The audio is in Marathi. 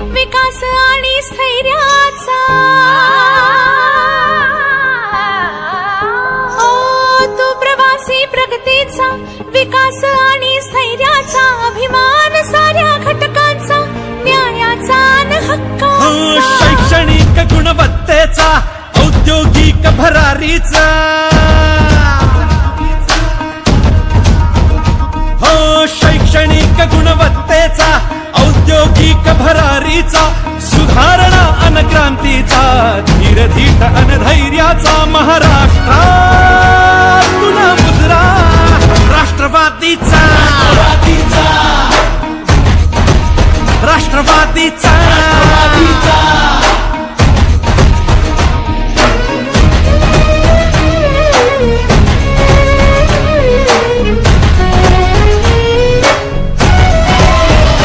विकास आणि स्थैर्याचा. हो तो प्रवासी प्रगतीचा विकास आणि स्थैर्याचा अभिमान साऱ्या घटकांचा न्यायाचा हक्का हो, शैक्षणिक गुणवत्तेचा औद्योगिक भरारीचा. हो शैक्षणिक गुणवत्तेचा क्रांतीचा सुधारणा अनक्रांतीचा धीरधीट अनधैर्याचा महाराष्ट्र. तुला मुजरा राष्ट्रवादीचा. राष्ट्रवादीचा.